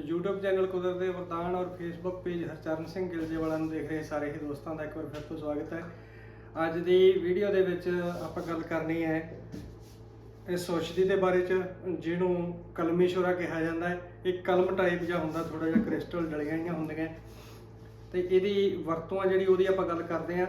YouTube channel ਕੁਦਰਤ ਦੇ ਵਰਦਾਨ ਔਰ Facebook ਪੇਜ ਹਰਚਰਨ ਸਿੰਘ ਗਿਲਜੇਵਾਲਾ ਨੂੰ ਦੇਖ ਰਹੇ ਸਾਰੇ ਹੀ ਦੋਸਤਾਂ ਦਾ ਇੱਕ ਵਾਰ ਫਿਰ ਤੋਂ ਸਵਾਗਤ ਹੈ। ਅੱਜ ਦੀ ਵੀਡੀਓ ਦੇ ਵਿੱਚ ਆਪਾਂ ਗੱਲ ਕਰਨੀ ਹੈ ਇਸ ਔਸ਼ਧੀ ਦੇ ਬਾਰੇ ਚ, ਜਿਹਨੂੰ ਕਲਮੀ ਸ਼ੋਰਾ ਕਿਹਾ ਜਾਂਦਾ ਹੈ। ਇਹ ਕਲਮ ਟਾਈਪ ਜਿਹਾ ਹੁੰਦਾ ਥੋੜਾ ਜਿਹਾ ਕ੍ਰਿਸਟਲ ਡਲੀਆਂ ਜਿਹੀਆਂ ਹੁੰਦੀਆਂ। ਤੇ ਇਹਦੀ ਵਰਤੋਂ ਆ ਜਿਹੜੀ, ਉਹਦੀ ਆਪਾਂ ਗੱਲ ਕਰਦੇ ਆਂ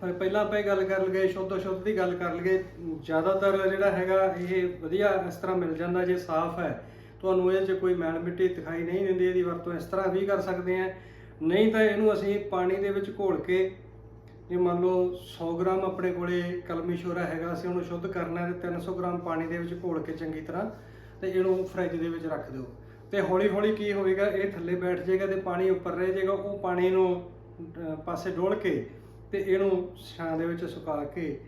ਪਰ ਪਹਿਲਾਂ ਆਪਾਂ ਇਹ ਗੱਲ ਕਰ ਲਈਏ, ਸ਼ੁੱਧ ਸ਼ੁੱਧ ਦੀ ਗੱਲ ਕਰ ਲਈਏ। ਜ਼ਿਆਦਾਤਰ ਜਿਹੜਾ ਹੈਗਾ, ਇਹ ਵਧੀਆ ਇਸ ਤਰ੍ਹਾਂ ਮਿਲ ਜਾਂਦਾ ਜੇ ਸਾਫ਼ ਹੈ। ਤੁਹਾਨੂੰ ਇਹ 'ਚ ਕੋਈ ਮੈਲ ਮਿੱਟੀ ਦਿਖਾਈ ਨਹੀਂ ਦਿੰਦੀ, ਇਹਦੀ ਵਰਤੋਂ ਇਸ ਤਰ੍ਹਾਂ ਵੀ ਕਰ ਸਕਦੇ ਆ। ਨਹੀਂ ਤਾਂ ਇਹਨੂੰ ਅਸੀਂ ਪਾਣੀ ਦੇ ਵਿੱਚ ਘੋਲ ਕੇ, ਜੇ ਮੰਨ ਲਓ 100 ਗ੍ਰਾਮ ਆਪਣੇ ਕੋਲੇ ਕਲਮੀ ਸ਼ੋਰਾ ਹੈਗਾ, ਅਸੀਂ ਉਹਨੂੰ ਸ਼ੁੱਧ ਕਰਨਾ ਹੈ ਤੇ 300 ਗ੍ਰਾਮ ਪਾਣੀ ਦੇ ਵਿੱਚ ਘੋਲ ਕੇ ਚੰਗੀ ਤਰ੍ਹਾਂ ਤੇ ਇਹਨੂੰ ਫਰਿੱਜ ਦੇ ਵਿੱਚ ਰੱਖ ਦਿਓ। ਤੇ ਹੌਲੀ ਹੌਲੀ ਕੀ ਹੋਵੇਗਾ, ਇਹ ਥੱਲੇ ਬੈਠ ਜਾਏਗਾ ਤੇ ਪਾਣੀ ਉੱਪਰ ਰਹਿ ਜਾਏਗਾ, ਉਹ ਪਾਣੀ ਨੂੰ ਪਾਸੇ ਡੋਲ ਕੇ ਤੇ ਇਹਨੂੰ ਛਾਂ ਦੇ ਵਿੱਚ ਸੁਕਾ ਕੇ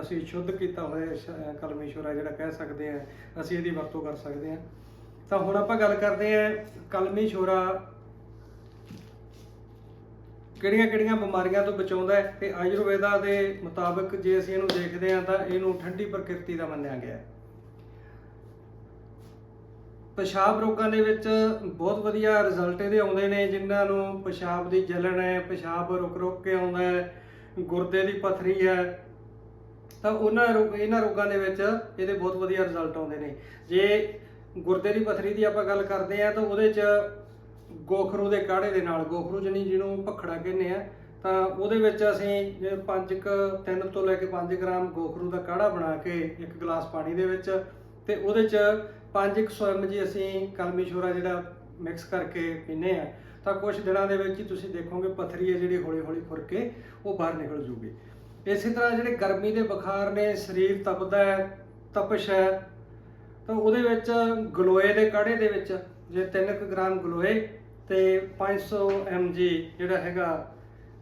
ਅਸੀਂ ਸ਼ੁੱਧ ਕੀਤਾ ਹੋਇਆ ਸ਼- ਕਲਮੀ ਸ਼ੋਰਾ ਜਿਹੜਾ ਕਹਿ ਸਕਦੇ ਆ, ਅਸੀਂ ਇਹਦੀ ਵਰਤੋਂ ਕਰ ਸਕਦੇ ਆ। ਤਾਂ ਹੁਣ ਆਪਾਂ ਗੱਲ ਕਰਦੇ ਆ ਕਲਮੀ ਸ਼ੋਰਾ ਕਿਹੜੀਆਂ ਕਿਹੜੀਆਂ ਬਿਮਾਰੀਆਂ ਤੋਂ ਬਚਾਉਂਦਾ ਹੈ ਤੇ ਆਯੁਰਵੇਦਾ ਦੇ ਮੁਤਾਬਕ ਜੇ ਅਸੀਂ ਇਹਨੂੰ ਦੇਖਦੇ ਹਾਂ ਤਾਂ ਇਹਨੂੰ ਠੰਡੀ ਪ੍ਰਕਿਰਤੀ ਦਾ ਮੰਨਿਆ ਗਿਆ ਹੈ। ਪਿਸ਼ਾਬ ਰੋਗਾਂ ਦੇ ਵਿੱਚ ਬਹੁਤ ਵਧੀਆ ਰਿਜ਼ਲਟ ਇਹਦੇ ਆਉਂਦੇ ਨੇ, ਜਿਨ੍ਹਾਂ ਨੂੰ ਪਿਸ਼ਾਬ ਦੀ ਜਲਣ ਹੈ, ਪਿਸ਼ਾਬ ਰੁਕ ਰੁਕ ਕੇ ਆਉਂਦਾ ਹੈ, ਗੁਰਦੇ ਦੀ ਪਥਰੀ ਹੈ। ਤਾਂ ਉਹਨਾਂ ਰੋਗ ਇਹਨਾਂ ਰੋਗਾਂ ਦੇ ਵਿੱਚ ਇਹਦੇ ਬਹੁਤ ਵਧੀਆ ਰਿਜ਼ਲਟ ਆਉਂਦੇ ਨੇ। ਜੇ ਗੁਰਦੇ ਦੀ ਪਥਰੀ ਦੀ ਆਪਾਂ ਗੱਲ ਕਰਦੇ ਆ ਤਾਂ ਉਹਦੇ 'ਚ ਗੋਖਰੂ ਦੇ ਕਾੜੇ ਦੇ ਨਾਲ, ਗੋਖਰੂ ਜਣੀ ਜਿਹਨੂੰ ਭਖੜਾ ਕਹਿੰਦੇ ਆ, ਤਾਂ ਉਹਦੇ ਵਿੱਚ ਅਸੀਂ ਜੇ 5 ਕ 3 ਤੋਂ ਲੈ ਕੇ 5 ਗ੍ਰਾਮ ਗੋਖਰੂ ਦਾ ਕਾੜਾ ਬਣਾ ਕੇ ਇੱਕ ਗਲਾਸ ਪਾਣੀ ਦੇ ਵਿੱਚ ਤੇ ਉਹਦੇ 'ਚ 500 ਜੀ ਅਸੀਂ ਕਲਮੀ ਸ਼ੋਰਾ ਜਿਹੜਾ ਮਿਕਸ ਕਰਕੇ ਪੀਨੇ ਆ ਤਾਂ ਕੁਝ ਦਿਨਾਂ ਦੇ ਵਿੱਚ ਹੀ ਤੁਸੀਂ ਦੇਖੋਗੇ ਪਥਰੀ ਹੈ ਜਿਹੜੀ ਹੌਲੀ ਹੌਲੀ ਖੁਰ ਕੇ ਉਹ ਬਾਹਰ ਨਿਕਲ ਜੂਗੀ। ਇਸੇ ਤਰ੍ਹਾਂ ਜਿਹੜੇ ਗਰਮੀ ਦੇ ਬੁਖਾਰ ਨੇ, ਸਰੀਰ ਤਪਦਾ ਹੈ, ਤਪਸ਼ ਹੈ ਤਾਂ ਉਹਦੇ ਵਿੱਚ ਗਲੋਏ ਦੇ ਕਾੜੇ ਦੇ ਵਿੱਚ ਜੇ 3 ਗ੍ਰਾਮ ਗਲੋਏ ਤੇ 500 mg ਜਿਹੜਾ ਹੈਗਾ,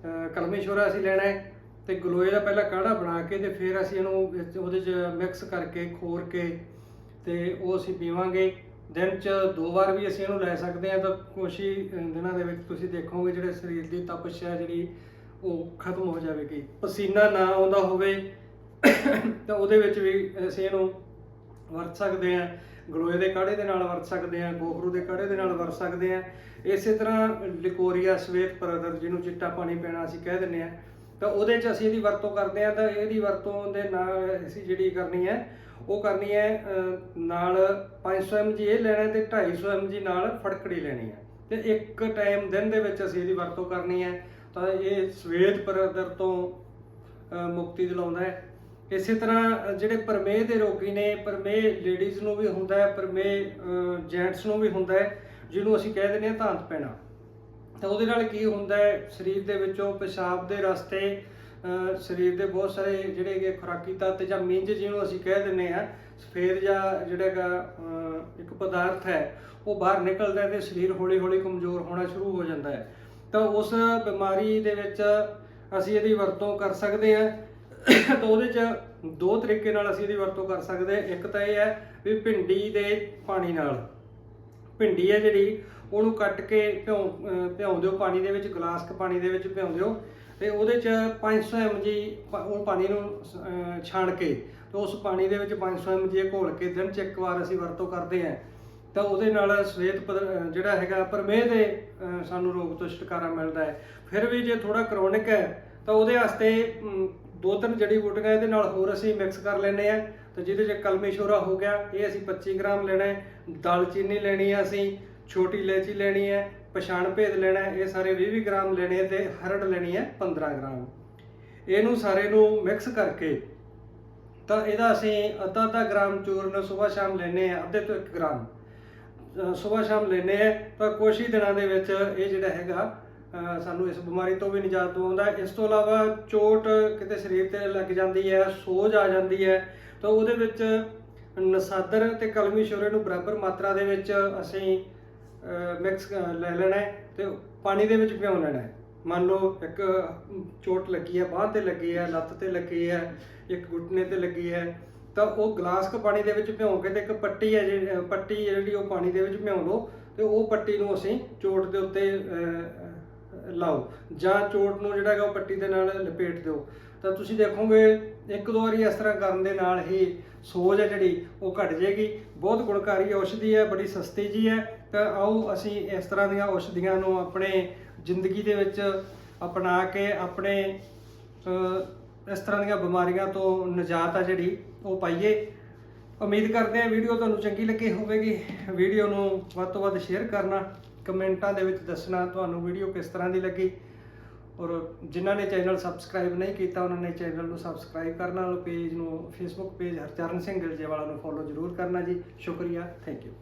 ਅਹ, ਕਲਮੀ ਸ਼ੋਰਾ ਅਸੀਂ ਲੈਣਾ ਹੈ। ਤੇ ਗਲੋਏ ਦਾ ਪਹਿਲਾਂ ਕਾੜਾ ਬਣਾ ਕੇ ਤੇ ਫਿਰ ਅਸੀਂ ਇਹਨੂੰ ਉਹਦੇ 'ਚ ਮਿਕਸ ਕਰਕੇ ਖੋਰ ਕੇ ਤੇ ਉਹ ਅਸੀਂ ਪੀਵਾਂਗੇ। ਦਿਨ 'ਚ ਦੋ ਵਾਰ ਵੀ ਅਸੀਂ ਇਹਨੂੰ ਲੈ ਸਕਦੇ ਹਾਂ ਤਾਂ ਕੁਛ ਹੀ ਦਿਨਾਂ ਦੇ ਵਿੱਚ ਤੁਸੀਂ ਦੇਖੋਗੇ ਜਿਹੜੇ ਸਰੀਰ ਦੀ ਤਪਸ਼ ਹੈ ਜਿਹੜੀ ਉਹ ਖਤਮ ਹੋ ਜਾਵੇਗੀ। ਪਸੀਨਾ ਨਾ ਆਉਂਦਾ ਹੋਵੇ ਤਾਂ ਉਹਦੇ ਵਿੱਚ ਵੀ ਅਸੀਂ ਇਹਨੂੰ ਵਰਤ ਸਕਦੇ ਹਾਂ ਗਲੋਏ ਦੇ ਕਾੜੇ ਦੇ ਨਾਲ ਵਰਤ ਸਕਦੇ ਹਾਂ ਗੋਖਰੂ ਦੇ ਕਾੜੇ ਦੇ ਨਾਲ ਵਰਤ ਸਕਦੇ ਹਾਂ ਇਸੇ ਤਰ੍ਹਾਂ ਲਿਕੋਰੀਆ ਸਵੇਤ ਪਰਦਰ ਜਿਹਨੂੰ ਚਿੱਟਾ ਪਾਣੀ ਪੀਣਾ ਅਸੀਂ ਕਹਿ ਦਿੰਦੇ ਹਾਂ ਤਾਂ ਉਹਦੇ 'ਚ ਅਸੀਂ ਇਹਦੀ ਵਰਤੋਂ ਕਰਦੇ ਹਾਂ ਤਾਂ ਇਹਦੀ ਵਰਤੋਂ ਦੇ ਨਾਲ ਅਸੀਂ ਜਿਹੜੀ ਕਰਨੀ ਹੈ ਉਹ ਕਰਨੀ ਹੈ ਅਹ, ਨਾਲ 500 mg ਇਹ ਲੈਣਾ ਤੇ 250 mg ਨਾਲ ਫੜਕੜੀ ਲੈਣੀ ਹੈ ਤੇ ਇੱਕ ਟਾਈਮ ਦਿਨ ਦੇ ਵਿੱਚ ਅਸੀਂ ਇਹਦੀ ਵਰਤੋਂ ਕਰਨੀ ਹੈ ਤਾਂ ਇਹ ਸਵੇਤ ਪਰਦਰ ਤੋਂ ਮੁਕਤੀ ਦਿਲਾਉਂਦਾ ਹੈ। ਇਸੇ ਤਰ੍ਹਾਂ ਜਿਹੜੇ ਪਰਮੇਹ ਦੇ ਰੋਗੀ ਨੇ, ਪਰਮੇਹ ਲੇਡੀਜ਼ ਨੂੰ ਵੀ ਹੁੰਦਾ ਹੈ, ਪਰਮੇਹ ਜੈਂਟਸ ਨੂੰ ਵੀ ਹੁੰਦਾ ਹੈ, ਜਿਹਨੂੰ ਅਸੀਂ ਕਹਿ ਦਿੰਦੇ ਹਾਂ ਧਾਂਤ ਪੈਣਾ। ਤਾਂ ਉਹਦੇ ਨਾਲ ਕੀ ਹੁੰਦਾ ਹੈ? ਸਰੀਰ ਦੇ ਵਿੱਚੋਂ ਪਿਸ਼ਾਬ ਦੇ ਰਸਤੇ ਸਰੀਰ ਦੇ ਬਹੁਤ ਸਾਰੇ ਜਿਹੜੇ ਕਿ ਖੁਰਾਕੀ ਤੱਤ ਜਾਂ ਮਿੰਜ ਜਿਹਨੂੰ ਅਸੀਂ ਕਹਿ ਦਿੰਦੇ ਆ ਸਫੇਦ ਜਾਂ ਜਿਹੜਾ ਹੈਗਾ ਇੱਕ ਪਦਾਰਥ ਹੈ, ਉਹ ਬਾਹਰ ਨਿਕਲਦਾ ਹੈ ਤੇ ਸਰੀਰ ਹੌਲੀ ਹੌਲੀ ਕਮਜ਼ੋਰ ਹੋਣਾ ਸ਼ੁਰੂ ਹੋ ਜਾਂਦਾ ਹੈ। ਤਾਂ ਉਸ ਬਿਮਾਰੀ ਦੇ ਵਿੱਚ ਅਸੀਂ ਇਹਦੀ ਵਰਤੋਂ ਕਰ ਸਕਦੇ ਹਾਂ। ਤਾਂ ਉਹਦੇ 'ਚ ਦੋ ਤਰੀਕੇ ਨਾਲ ਅਸੀਂ ਇਹਦੀ ਵਰਤੋਂ ਕਰ ਸਕਦੇ ਇੱਕ ਤਾਂ ਇਹ ਹੈ ਵੀ ਭਿੰਡੀ ਦੇ ਪਾਣੀ ਨਾਲ। ਭਿੰਡੀ ਹੈ ਜਿਹੜੀ, ਉਹਨੂੰ ਕੱਟ ਕੇ ਭਿਉਂ, ਅਹ ਭਿਉਂ ਦਿਓ ਪਾਣੀ ਦੇ ਵਿੱਚ, ਗਲਾਸ ਕ ਪਾਣੀ ਦੇ ਵਿੱਚ ਭਿਉਂ ਦਿਓ। ਤੇ ਉਹਦੇ 'ਚ 500 mg ਪ- ਉਹ ਪਾਣੀ ਨੂੰ ਛਾਣ ਕੇ, ਤੇ ਉਸ ਪਾਣੀ ਦੇ ਵਿੱਚ 500 mg ਘੋਲ ਕੇ, ਦਿਨ 'ਚ ਇੱਕ ਵਾਰ ਅਸੀਂ ਵਰਤੋਂ ਕਰਦੇ ਹਾਂ। ਤਾਂ ਉਹਦੇ ਨਾਲ ਸਵੇਤ ਪਦ- ਜਿਹੜਾ ਹੈਗਾ, ਪਰਮੇਹ ਦੇ ਸਾਨੂੰ ਰੋਗ ਤੋਂ ਛੁਟਕਾਰਾ ਮਿਲਦਾ ਹੈ। ਫਿਰ ਵੀ ਜੇ ਥੋੜਾ ਕਰੋਨਿਕ ਹੈ, ਤਾਂ ਉਹਦੇ ਵਾਸਤੇ ਦੋ ਤਿੰਨ ਜੜੀ ਬੂਟੀਆਂ ਇਹਦੇ ਨਾਲ ਹੋਰ ਅਸੀਂ ਮਿਕਸ ਕਰ ਲੈਂਦੇ ਆ ਤਾਂ ਜਿਹਦੇ 'ਚ ਕਲਮੀ ਸ਼ੋਰਾ ਹੋ ਗਿਆ, ਇਹ ਅਸੀਂ 25 ਗ੍ਰਾਮ ਲੈਣਾ ਹੈ ਦਾਲਚੀਨੀ ਲੈਣੀ ਹੈ ਅਸੀਂ, ਛੋਟੀ ਇਲਾਇਚੀ ਲੈਣੀ ਹੈ, ਪਛਾਣ ਭੇਦ ਲੈਣਾ ਇਹ ਸਾਰੇ 20 20 ਗ੍ਰਾਮ ਲੈਣੇ ਹੈ ਤੇ ਹਰੜ ਲੈਣੀ ਹੈ 15 ਗ੍ਰਾਮ। ਇਹਨੂੰ ਸਾਰੇ ਨੂੰ ਮਿਕਸ ਕਰਕੇ ਤਾਂ ਇਹਦਾ ਅਸੀਂ ਅੱਧਾ ਅੱਧਾ ਗ੍ਰਾਮ ਚੂਰਨ ਸਵੇਰ ਸ਼ਾਮ ਲੈਣੇ ਆ ਅੱਧੇ ਤੋਂ 1 ਗ੍ਰਾਮ। ਸਵੇਰ ਸ਼ਾਮ ਲੈਣੇ ਆ ਤਾਂ ਕੁਛ ਹੀ ਦਿਨਾਂ ਦੇ ਵਿੱਚ ਇਹ ਜਿਹੜਾ ਹੈਗਾ ਸਾਨੂੰ ਇਸ ਬਿਮਾਰੀ ਤੋਂ ਵੀ ਨਿਜਾਤ ਦਵਾਉਂਦਾ ਇਸ ਤੋਂ ਇਲਾਵਾ ਚੋਟ ਕਿਤੇ ਸਰੀਰ ਤੇ ਲੱਗ ਜਾਂਦੀ ਹੈ, ਸੋਜ ਆ ਜਾਂਦੀ ਹੈ, ਤਾਂ ਉਹਦੇ ਵਿੱਚ ਨਸਾਦਰ ਤੇ ਕਲਮੀ ਸ਼ੋਰੇ ਨੂੰ ਬਰਾਬਰ ਮਾਤਰਾ ਦੇ ਵਿੱਚ ਅਸੀਂ ਮਿਕਸ ਲੈ ਲੈਣਾ ਹੈ ਤੇ ਪਾਣੀ ਦੇ ਵਿੱਚ ਭਿਉਂ ਲੈਣਾ ਮੰਨ ਲਓ ਇੱਕ ਚੋਟ ਲੱਗੀ ਹੈ, ਬਾਂਹ ਤੇ ਲੱਗੀ ਹੈ, ਲੱਤ ਤੇ ਲੱਗੀ ਹੈ, ਇੱਕ ਘੁਟਨੇ ਤੇ ਲੱਗੀ ਹੈ, ਤਾਂ ਉਹ ਗਲਾਸ ਕ ਪਾਣੀ ਦੇ ਵਿੱਚ ਭਿਉਂ ਕੇ ਤੇ ਇੱਕ ਪੱਟੀ ਹੈ ਜਿਹੜੀ ਪੱਟੀ ਹੈ ਜਿਹੜੀ ਉਹ ਪਾਣੀ ਦੇ ਵਿੱਚ ਭਿਉਂ ਲਓ ਤੇ ਉਹ ਪੱਟੀ ਨੂੰ ਅਸੀਂ ਚੋਟ ਦੇ ਉੱਤੇ ਲਾਓ ਜਾਂ ਚੋਟ ਨੂੰ ਜਿਹੜਾ ਹੈਗਾ ਉਹ ਪੱਟੀ ਦੇ ਨਾਲ ਲਪੇਟ ਦਿਓ। ਤਾਂ ਤੁਸੀਂ ਦੇਖੋਗੇ ਇੱਕ ਦੋ ਵਾਰੀ ਇਸ ਤਰ੍ਹਾਂ ਕਰਨ ਦੇ ਨਾਲ ਹੀ ਸੋਜ ਹੈ ਜਿਹੜੀ ਉਹ ਘਟ ਜਾਏਗੀ। ਬਹੁਤ ਗੁਣਕਾਰੀ ਔਸ਼ਧੀ ਹੈ, ਬੜੀ ਸਸਤੀ ਜੀ ਹੈ। ਤਾਂ ਆਓ ਅਸੀਂ ਇਸ ਤਰ੍ਹਾਂ ਦੀਆਂ ਔਸ਼ਧੀਆਂ ਨੂੰ ਆਪਣੇ ਜ਼ਿੰਦਗੀ ਦੇ ਵਿੱਚ ਅਪਣਾ ਕੇ ਆਪਣੇ ਇਸ ਤਰ੍ਹਾਂ ਦੀਆਂ ਬਿਮਾਰੀਆਂ ਤੋਂ ਨਿਜਾਤ ਆ ਜਿਹੜੀ ਉਹ ਪਾਈਏ। ਉਮੀਦ ਕਰਦੇ ਹਾਂ ਵੀਡੀਓ ਤੁਹਾਨੂੰ ਚੰਗੀ ਲੱਗੀ ਹੋਵੇਗੀ। ਵੀਡੀਓ ਨੂੰ ਵੱਧ ਤੋਂ ਵੱਧ ਸ਼ੇਅਰ ਕਰਨਾ। ਕਮੈਂਟਾਂ ਦੇ ਵਿੱਚ ਦੱਸਣਾ ਤੁਹਾਨੂੰ ਵੀਡੀਓ ਕਿਸ ਤਰ੍ਹਾਂ ਦੀ ਲੱਗੀ। ਔਰ ਜਿਨ੍ਹਾਂ ਨੇ ਚੈਨਲ ਸਬਸਕ੍ਰਾਈਬ ਨਹੀਂ ਕੀਤਾ, ਉਹਨਾਂ ਨੇ ਚੈਨਲ ਨੂੰ ਸਬਸਕ੍ਰਾਈਬ ਕਰਨਾ, ਔਰ ਪੇਜ ਨੂੰ ਫੇਸਬੁੱਕ ਪੇਜ ਹਰਚਰਨ ਸਿੰਘ ਗਿਲਜੇਵਾਲਾ ਨੂੰ ਫੋਲੋ ਜ਼ਰੂਰ ਕਰਨਾ ਜੀ। ਸ਼ੁਕਰੀਆ ਥੈਂਕ ਯੂ